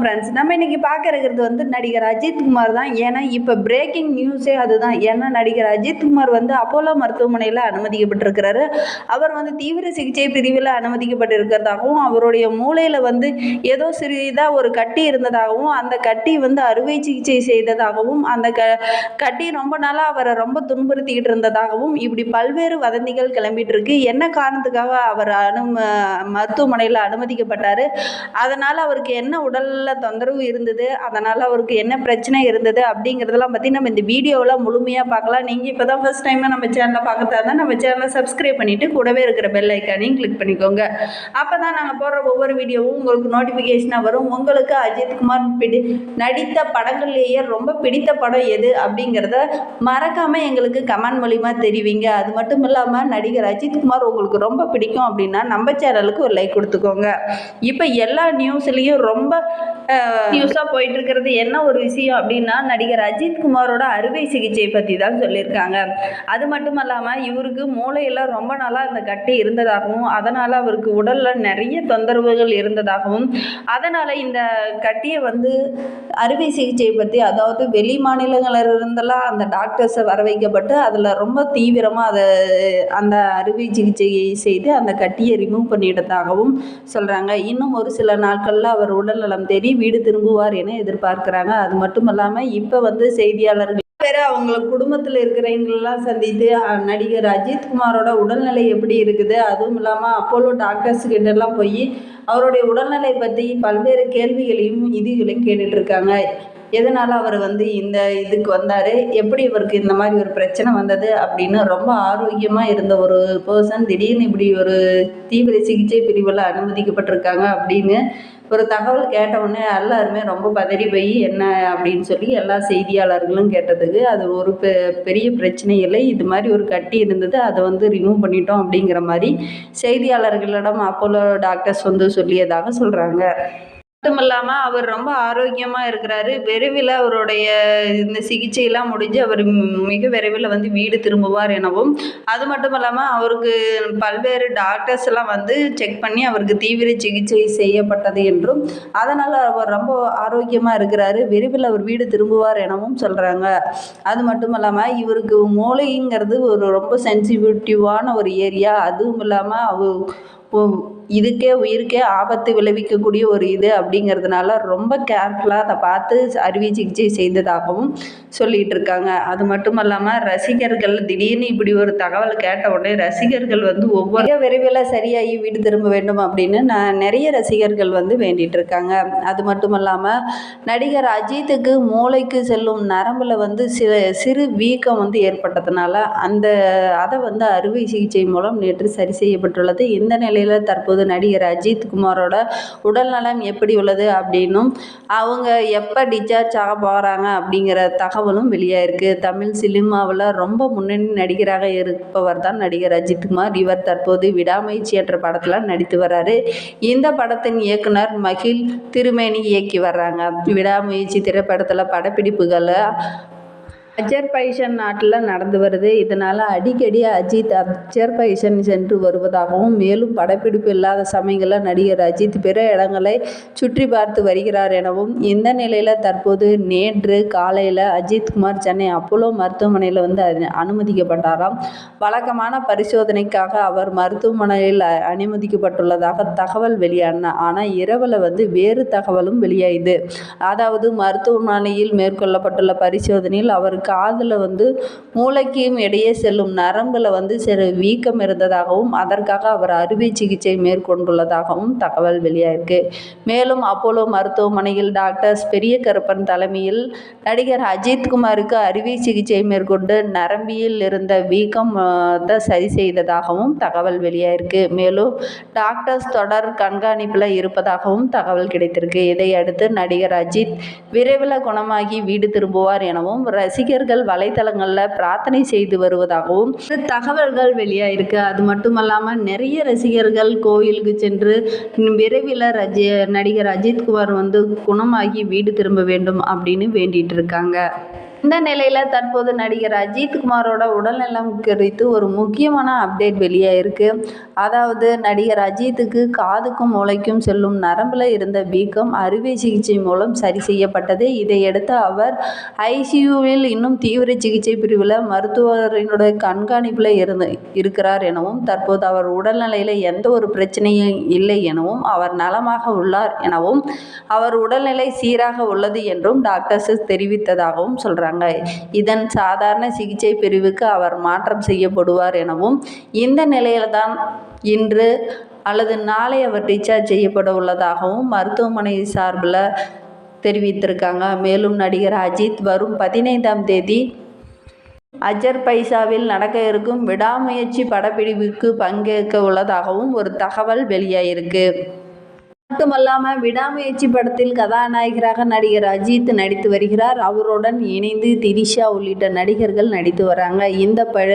Friends நம்ம இன்னைக்கு பார்க்க இருக்கிறது வந்து நடிகர் அஜித் குமார் தான். ஏன்னா இப்போ பிரேக்கிங் நியூஸே அதுதான். ஏன்னா நடிகர் அஜித்குமார் வந்து அப்போலோ மருத்துவமனையில் அனுமதிக்கப்பட்டிருக்கிறாரு. அவர் வந்து தீவிர சிகிச்சை பிரிவில் அனுமதிக்கப்பட்டிருக்கிறதாகவும் அவருடைய மூளையில் வந்து ஏதோ சிறிதாக ஒரு கட்டி இருந்ததாகவும் அந்த கட்டி வந்து அறுவை சிகிச்சை செய்ததாகவும் அந்த க கட்டி ரொம்ப நாளாக அவரை ரொம்ப துன்புறுத்திக்கிட்டு இருந்ததாகவும் இப்படி பல்வேறு வதந்திகள் கிளம்பிட்டு இருக்கு என்ன காரணத்துக்காக அவர் அனு மருத்துவமனையில் அனுமதிக்கப்பட்டார்? அதனால் அவருக்கு என்ன உடலில் தொந்தரவு இருந்தது. அதனால் அவருக்கு என்ன பிரச்சனை இருந்தது அப்படிங்கிறதெல்லாம் பற்றி நம்ம இந்த வீடியோவில் முழுமையாக பார்க்கலாம். நீங்கள் இப்போ தான் ஃபஸ்ட் டைமாக நம்ம சேனலை பார்க்கறதா இருந்தால் நம்ம சேனலை சப்ஸ்கிரைப் பண்ணிவிட்டு கூடவே இருக்கிற பெல் ஐக்கானையும் கிளிக் பண்ணிக்கோங்க. அப்போ தான் நாங்கள் போடுற ஒவ்வொரு வீடியோவும் உங்களுக்கு நோட்டிஃபிகேஷனாக வரும். உங்களுக்கு அஜித்குமார் பிடி நடித்த படங்கள்லேயே ரொம்ப பிடித்த படம் எது அப்படிங்கிறத மறக்காமல் எங்களுக்கு கமெண்ட் மூலிமா தெரிவிங்க. அது மட்டும் இல்லாமல் நடிகர் அஜித்குமார் உங்களுக்கு ரொம்ப பிடிக்கும் அப்படின்னா நம்ம சேனலுக்கு ஒரு லைக் கொடுத்துக்கோங்க. இப்போ எல்லா நியூஸ்லேயும் ரொம்ப நியூஸாக போயிட்டு இருக்கிறது என்ன ஒரு விஷயம் அப்படின்னா நடிகர் அஜித் குமாரோட அறுவை சிகிச்சை பற்றி தான் சொல்லியிருக்காங்க. அது மட்டும் இல்லாமல் இவருக்கு மூளையில் ரொம்ப நாளாக அந்த கட்டி இருந்ததாகவும் அதனால் அவருக்கு உடலில் நிறைய தொந்தரவுகள் இருந்ததாகவும் அதனால் இந்த கட்டியை வந்து அறுவை சிகிச்சை பற்றி அதாவது வெளி மாநிலங்களில் இருந்தெல்லாம் அந்த டாக்டர்ஸை வர வைக்கப்பட்டு அதில் ரொம்ப தீவிரமாக அதை அந்த அறுவை சிகிச்சையை செய்து அந்த கட்டியை ரிமூவ் பண்ணிட்டதாகவும் சொல்கிறாங்க இன்னும் ஒரு சில நாட்களில் அவர் உடல்நலம் தேடி வீடு திரும்புவார் என எதிர்பார்க்குறாங்க. அது மட்டும் இல்லாமல் இப்போ வந்து செய்தியாளர்கள் வேற அவங்கள குடும்பத்தில் இருக்கிறவங்களெல்லாம் சந்தித்து நடிகர் அஜித்குமாரோட உடல்நிலை எப்படி இருக்குது? அதுவும் இல்லாமல் அப்போலோ டாக்டர்ஸ் கிட்டலாம் போய் அவருடைய உடல்நிலை பற்றி பல்வேறு கேள்விகளையும் இதுகளையும் கேட்டுட்ருக்காங்க. எதனால் அவர் வந்து இந்த இதுக்கு வந்தார்? எப்படி இவருக்கு இந்த மாதிரி ஒரு பிரச்சனை வந்தது? அப்படின்னு ரொம்ப ஆரோக்கியமாக இருந்த ஒரு பர்சன் திடீர்னு இப்படி ஒரு தீவிர சிகிச்சை பிரிவில் அனுமதிக்கப்பட்டிருக்காங்க அப்படின்னு ஒரு தகவல் கேட்டவுடனே எல்லாருமே ரொம்ப பதறி போய் என்ன? அப்படின்னு சொல்லி எல்லா செய்தியாளர்களும் கேட்டதுக்கு அது ஒரு பெ பெரிய பிரச்சனை இல்லை. இது மாதிரி ஒரு கட்டி இருந்தது. அதை வந்து ரிமூவ் பண்ணிட்டோம் அப்படிங்கிற மாதிரி செய்தியாளர்களிடம் அப்போலோ டாக்டர்ஸ் வந்து சொல்லியதாக சொல்கிறாங்க மட்டும் இல்லாமல் அவர் ரொம்ப ஆரோக்கியமாக இருக்கிறாரு. விரைவில் அவருடைய இந்த சிகிச்சையெல்லாம் முடிஞ்சு அவர் மிக விரைவில் வந்து வீடு திரும்புவார் எனவும். அது மட்டும் இல்லாமல் அவருக்கு பல்வேறு டாக்டர்ஸ் எல்லாம் வந்து செக் பண்ணி அவருக்கு தீவிர சிகிச்சை செய்யப்பட்டது என்றும். அதனால் அவர் ரொம்ப ஆரோக்கியமாக இருக்கிறாரு. விரைவில் அவர் வீடு திரும்புவார் எனவும் சொல்கிறாங்க அது மட்டும் இல்லாமல் இவருக்கு மூளைங்கிறது ஒரு ரொம்ப சென்சிட்டிவான ஒரு ஏரியா அதுவும் இல்லாமல் அவர் இதுக்கே உயிருக்கே ஆபத்து விளைவிக்கக்கூடிய ஒரு இது அப்படிங்கிறதுனால ரொம்ப கேர்ஃபுல்லாக அதை பார்த்து அறுவை சிகிச்சை செய்ததாகவும் சொல்லிட்டு இருக்காங்க. அது மட்டும் இல்லாமல் ரசிகர்கள் திடீர்னு இப்படி ஒரு தகவல் கேட்ட உடனே ரசிகர்கள் வந்து ஒவ்வொரு விரைவில் சரியாகி வீடு திரும்ப வேண்டும் அப்படின்னு நான் நிறைய ரசிகர்கள் வந்து வேண்டிட்டு இருக்காங்க. அது மட்டும் இல்லாமல் நடிகர் அஜித்துக்கு மூளைக்கு செல்லும் நரம்பில் வந்து சில சிறு வீக்கம் வந்து ஏற்பட்டதுனால அந்த அதை வந்து அறுவை சிகிச்சை மூலம் நேற்று சரி செய்யப்பட்டுள்ளது. இந்த நிலையில் தற்போது நடிகர் அஜித் குமாரோட உடல்நலம் எப்படி உள்ளது அப்படின்னும் அவங்க எப்போ டிஸ்சார்ஜ் ஆக போகிறாங்க அப்படிங்கிற தகவலும் வெளியாயிருக்கு தமிழ் சினிமாவில் ரொம்ப முன்னணி நடிகராக இருப்பவர் தான் நடிகர் அஜித் குமார். இவர் தற்போது விடாமுயற்சி என்ற படத்தில் நடித்து வர்றாரு. இந்த படத்தின் இயக்குனர் மகிழ் திருமேனி இயக்கி வர்றாங்க. விடாமுயற்சி திரைப்படத்தில் படப்பிடிப்புகளை அஜர்பைஜான் நாட்டில் நடந்து வருது. இதனால் அடிக்கடி அஜித் அஜர்பைஜான் சென்று வருவதாகவும் மேலும் படப்பிடிப்பு இல்லாத சமயங்களில் நடிகர் அஜித் பிற இடங்களை சுற்றி பார்த்து வருகிறார் எனவும் இந்த நிலையில் தற்போது நேற்று காலையில் அஜித் குமார் சென்னை அப்போலோ மருத்துவமனையில் வந்து அனு- அனுமதிக்கப்பட்டாராம். வழக்கமான பரிசோதனைக்காக அவர் மருத்துவமனையில் அனுமதிக்கப்பட்டுள்ளதாக தகவல் வெளியான ஆனால் இரவில் வந்து வேறு தகவலும் வெளியாயுது. அதாவது மருத்துவமனையில் மேற்கொள்ளப்பட்டுள்ள பரிசோதனையில் அவர் காதில் வந்து மூளைக்கும் இடையே செல்லும் நரம்பில் வந்து சிறு வீக்கம் இருந்ததாகவும் அதற்காக அவர் அறுவை சிகிச்சை மேற்கொண்டுள்ளதாகவும் தகவல் வெளியாயிருக்கு. மேலும் அப்போலோ மருத்துவமனையில் டாக்டர்ஸ் பெரிய கருப்பன் தலைமையில் நடிகர் அஜித் குமாருக்கு அறுவை சிகிச்சை மேற்கொண்டு நரம்பியில் இருந்த வீக்கம் சரி செய்ததாகவும் தகவல் வெளியாயிருக்கு. மேலும் டாக்டர்ஸ் தொடர் கண்காணிப்பில் இருப்பதாகவும் தகவல் கிடைத்திருக்கு. இதையடுத்து நடிகர் அஜித் விரைவில் குணமாகி வீடு திரும்புவார் எனவும் நடிகர்கள் வலைத்தளங்களில் பிரார்த்தனை செய்து வருவதாகவும் தகவல்கள் வெளியாயிருக்கு அது மட்டுமல்லாமல் நிறைய ரசிகர்கள் கோயிலுக்கு சென்று விரைவில் ரஜி நடிகர் அஜித்குமார் வந்து குணமாகி வீடு திரும்ப வேண்டும் அப்படின்னு வேண்டிட்டு இருக்காங்க. இந்த நிலையில் தற்போது நடிகர் அஜித் குமாரோட உடல்நலம் குறித்து ஒரு முக்கியமான அப்டேட் வெளியாயிருக்கு அதாவது நடிகர் அஜித்துக்கு காதுக்கும் மூளைக்கும் செல்லும் நரம்பில் இருந்த வீக்கம் அறுவை சிகிச்சை மூலம் சரி செய்யப்பட்டது. இதையடுத்து அவர் ஐசியூவில் இன்னும் தீவிர சிகிச்சை பிரிவில் மருத்துவரினுடைய கண்காணிப்பில் இருந்து இருக்கிறார் எனவும் தற்போது அவர் உடல்நிலையில் எந்த ஒரு பிரச்சனையும் இல்லை எனவும் அவர் நலமாக உள்ளார் எனவும் அவர் உடல்நிலை சீராக உள்ளது என்றும் டாக்டர்ஸ் தெரிவித்ததாகவும் சொல்கிறாங்க இதன் சாதாரண சிகிச்சை பிரிவுக்கு அவர் மாற்றம் செய்யப்படுவார் எனவும் இந்த நிலையில்தான் இன்று அல்லது நாளை அவர் டிஸ்சார்ஜ் செய்யப்பட உள்ளதாகவும் மருத்துவமனை சார்பில் தெரிவித்திருக்காங்க. மேலும் நடிகர் அஜித் வரும் பதினைந்தாம் தேதி அஜர்பைசாவில் நடக்க இருக்கும் விடாமுயற்சி படப்பிடிப்புக்கு பங்கேற்க உள்ளதாகவும் ஒரு தகவல் வெளியாயிருக்கு. மட்டுமல்லாமல் விடாமுயற்சி படத்தில் கதாநாயகராக நடிகர் அஜித் நடித்து வருகிறார். அவருடன் இணைந்து திரிஷா உள்ளிட்ட நடிகர்கள் நடித்து வராங்க. இந்த பட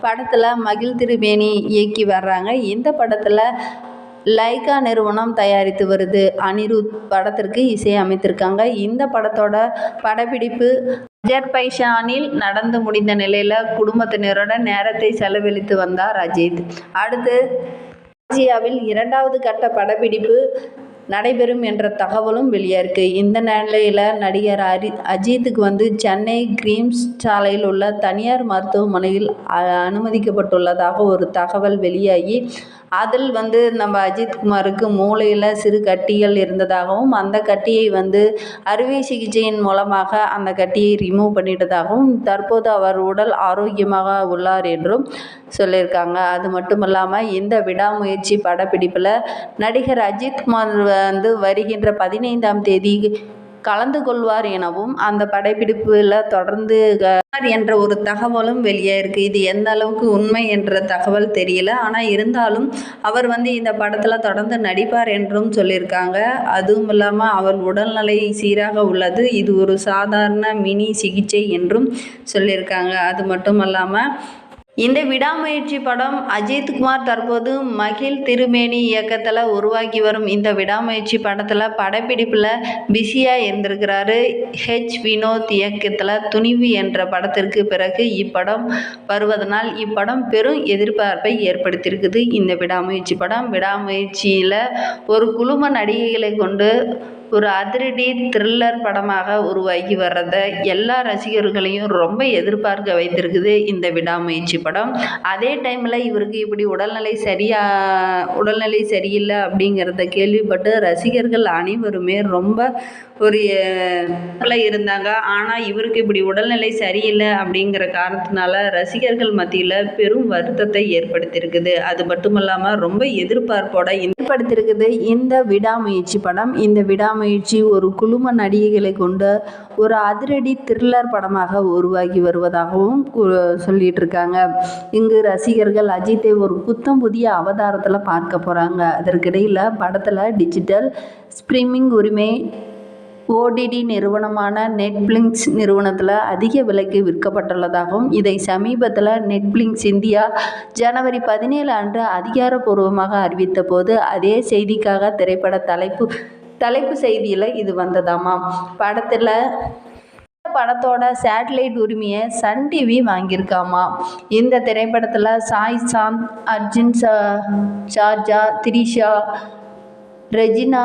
படத்தில் மகிழ் திருமேனி இயக்கி வர்றாங்க. இந்த படத்தில் லைகா நிறுவனம் தயாரித்து வருது. அனிருத் படத்திற்கு இசை அமைத்திருக்காங்க. இந்த படத்தோட படப்பிடிப்பு அஜர்பைஷானில் நடந்து முடிந்த நிலையில் குடும்பத்தினருடன் நேரத்தை செலவழித்து வந்தார் அஜித். அடுத்து ஆசியாவில் இரண்டாவது கட்ட படப்பிடிப்பு நடைபெறும் என்ற தகவலும் வெளியாயிருக்கு. இந்த நிலையில் நடிகர் அரி அஜித்துக்கு வந்து சென்னை கிரீம்ஸ் சாலையில் உள்ள தனியார் மருத்துவமனையில் அ- அனுமதிக்கப்பட்டுள்ளதாக ஒரு தகவல் வெளியாகி அதில் வந்து நம்ம அஜித்குமாருக்கு மூளையில் சிறு கட்டிகள் இருந்ததாகவும் அந்த கட்டியை வந்து அறுவை சிகிச்சையின் மூலமாக அந்த கட்டியை ரிமூவ் பண்ணிட்டதாகவும் தற்போது அவர் உடல் ஆரோக்கியமாக உள்ளார் என்றும் சொல்லியிருக்காங்க. அது மட்டும் இல்லாமல் இந்த விடாமுயற்சி படப்பிடிப்பில் நடிகர் அஜித்குமார் வந்து வருகின்ற பதினைந்தாம் தேதி கலந்து கொள்வார் எனவும் அந்த படப்பிடிப்பில் தொடர்ந்து என்ற ஒரு தகவலும் வெளியாயிருக்கு இது எந்த அளவுக்கு உண்மை என்ற தகவல் தெரியல. ஆனால் இருந்தாலும் அவர் வந்து இந்த படத்தில் தொடர்ந்து நடிப்பார் என்றும் சொல்லியிருக்காங்க. அதுவும் இல்லாமல் அவர் உடல்நிலை சீராக உள்ளது. இது ஒரு சாதாரண மினி சிகிச்சை என்றும் சொல்லியிருக்காங்க. அது மட்டும் இல்லாமல் இந்த விடாமுயற்சி படம் அஜித்குமார் தற்போது மகிழ் திருமேனி இயக்கத்தில் உருவாக்கி வரும். இந்த விடாமுயற்சி படத்தில் படப்பிடிப்பில் பிஸியாக இருந்திருக்கிறாரு ஹெச் வினோத் இயக்கத்தில் துணிவு என்ற படத்திற்கு பிறகு இப்படம் வருவதனால் இப்படம் பெரும் எதிர்பார்ப்பை ஏற்படுத்தியிருக்குது. இந்த விடாமுயற்சி படம் விடாமுயற்சியில் ஒரு குழும நடிகைகளை கொண்டு ஒரு அதிரடி த்ரில்லர் படமாக உருவாகி வர்றதை எல்லா ரசிகர்களையும் ரொம்ப எதிர்பார்க்க வைத்திருக்குது இந்த விடாமுயற்சி படம். அதே டைமில் இவருக்கு இப்படி உடல்நிலை சரியா உடல்நிலை சரியில்லை அப்படிங்கிறத கேள்விப்பட்டு ரசிகர்கள் அனைவருமே ரொம்ப ஒரு இருந்தாங்க. ஆனால் இவருக்கு இப்படி உடல்நிலை சரியில்லை அப்படிங்கிற காரணத்தினால ரசிகர்கள் மத்தியில் பெரும் வருத்தத்தை ஏற்படுத்தியிருக்குது. அது மட்டும் இல்லாமல் ரொம்ப எதிர்பார்ப்போட ஏற்படுத்தியிருக்குது இந்த விடாமுயற்சி படம். இந்த விடாமுயற்சி ஒரு குழும நடிகைகளை கொண்ட ஒரு அதிரடி த்ரில்லர் படமாக உருவாகி வருவதாகவும் கு- சொல்லிட்டு இருக்காங்க இங்கு ரசிகர்கள் அஜித்தை ஒரு புத்தம் புதிய அவதாரத்தில் பார்க்க போகிறாங்க அதற்கிடையில் படத்தில் டிஜிட்டல் ஸ்ட்ரீமிங் உரிமை ஓடிடி நிறுவனமான நெட்ஃப்ளிக்ஸ் நிறுவனத்தில் அதிக விலைக்கு விற்கப்பட்டுள்ளதாகவும் இதை சமீபத்தில் நெட்ஃப்ளிக்ஸ் இந்தியா ஜனவரி பதினேழு அன்று அதிகாரப்பூர்வமாக அறிவித்த போது அதே செய்திக்காக திரைப்பட தலைப்பு தலைப்பு செய்தியில் இது வந்ததாமா? படத்தில் படத்தோட சேட்டலைட் உரிமையை சன் டிவி வாங்கியிருக்காமா? இந்த திரைப்படத்தில் சாய் சாந்த் அர்ஜுன் சா ஷார்ஜா திரிஷா ரெஜினா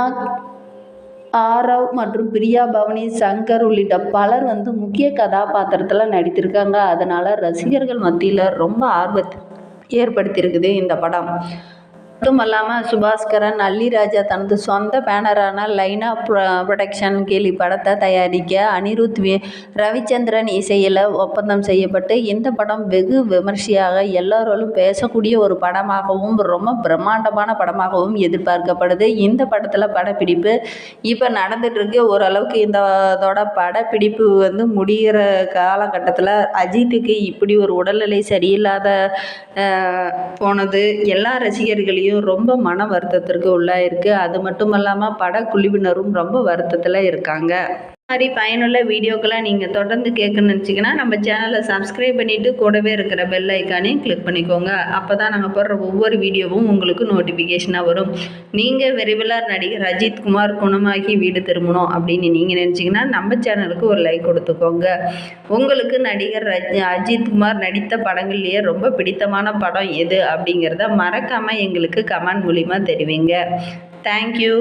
ஆரவ் மற்றும் பிரியா பவனி சங்கர் உள்ளிட்ட பலர் வந்து முக்கிய கதாபாத்திரத்தில் நடித்திருக்காங்க. அதனால் ரசிகர்கள் மத்தியில் ரொம்ப ஆர்வத்தை ஏற்படுத்தியிருக்குது இந்த படம். மட்டும் அல்லாமல் சுபாஸ்கரன் அல்லிராஜா தனது சொந்த பேனரான லைனா ப்ரொடக்ஷன் கீழ் படத்தை தயாரிக்க அனிருத் ரவிச்சந்திரன் இசையில் ஒப்பந்தம் செய்யப்பட்டு இந்த படம் வெகு விமர்சையாக எல்லோராலும் பேசக்கூடிய ஒரு படமாகவும் ரொம்ப பிரம்மாண்டமான படமாகவும் எதிர்பார்க்கப்படுது. இந்த படத்தில் படப்பிடிப்பு இப்போ நடந்துகிட்ருக்கு ஓரளவுக்கு இந்த இதோட படப்பிடிப்பு வந்து முடிகிற காலகட்டத்தில் அஜித்துக்கு இப்படி ஒரு உடல்நிலை சரியில்லாத போனது. எல்லா ரசிகர்களையும் ரொம்ப மன வருத்தத்திற்கு உள்ளாயிருக்கு. அது மட்டும் இல்லாமல் படக்குழுவினரும் ரொம்ப வருத்தத்தில் இருக்காங்க. மாதிரி பயனுள்ள வீடியோக்களை நீங்கள் தொடர்ந்து கேட்கணும்னு நினச்சிங்கன்னா நம்ம சேனலை சப்ஸ்கிரைப் பண்ணிவிட்டு கூடவே இருக்கிற பெல் ஐக்கானையும் கிளிக் பண்ணிக்கோங்க. அப்போ தான் நாங்கள் போடுற ஒவ்வொரு வீடியோவும் உங்களுக்கு நோட்டிஃபிகேஷனாக வரும். நீங்கள் விரைவில் நடிகர் அஜித் குமார் குணமாகி வீடு திரும்பணும் அப்படின்னு நீங்கள் நினச்சிங்கன்னா நம்ம சேனலுக்கு ஒரு லைக் கொடுத்துக்கோங்க. உங்களுக்கு நடிகர் ரஜ் அஜித் குமார் நடித்த படங்கள்லேயே ரொம்ப பிடித்தமான படம் எது அப்படிங்கிறத மறக்காமல் எங்களுக்கு கமெண்ட் மூலிமா தெரிவிங்க. தேங்க்யூ